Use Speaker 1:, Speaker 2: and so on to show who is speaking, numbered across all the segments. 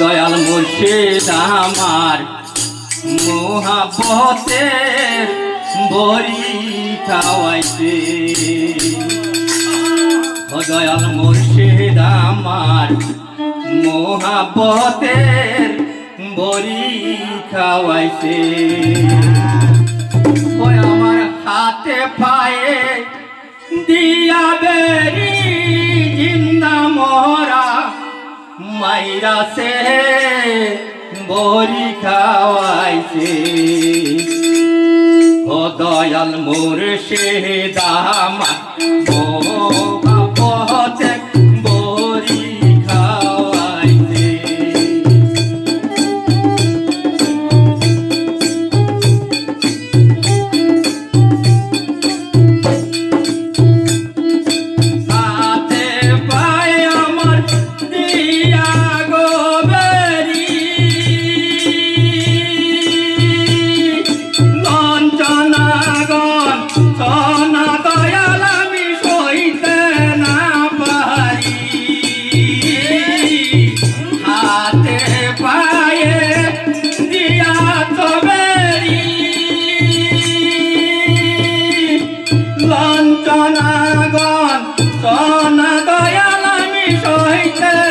Speaker 1: দয়াল মুর্শিদ আমার মোহাবতে বড়ি খাওয়াইছে। দয়াল মুর্শিদ আমার মোহাবতে বড়ি খাওয়াইছে। আমার হাতে পায়ে দিয়া বেরি মাইরাছে বরি খাওয়াইছে। ও দয়াল মোর সে দামা Thank you.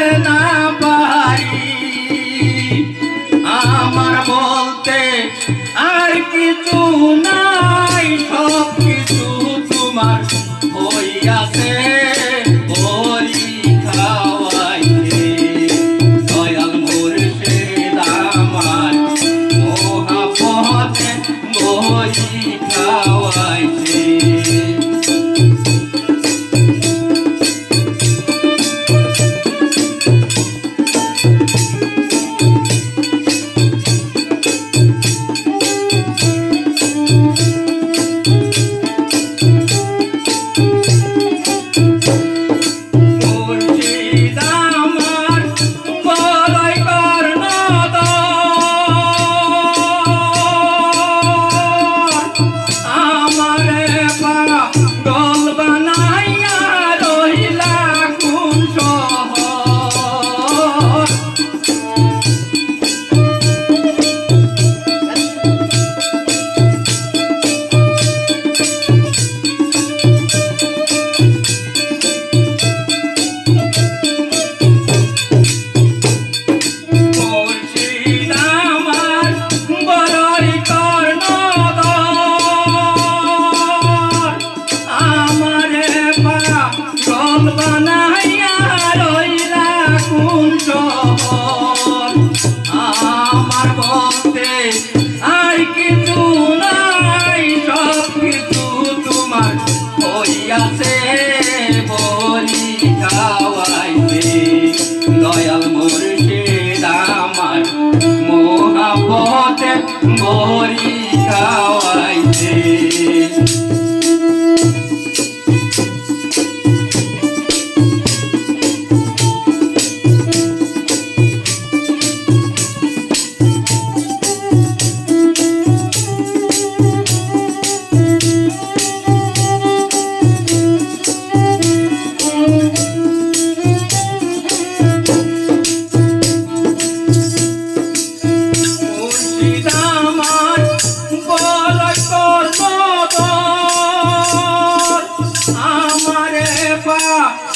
Speaker 1: বানাইয়া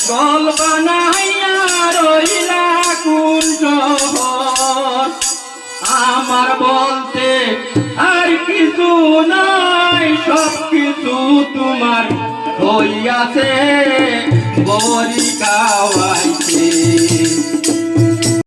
Speaker 1: পাগল বানাইয়া রইলা কোন আমার বলতে আর কিছু নাই সব কিছু তোমার হইয়াছে। বরি গাওয়াইছে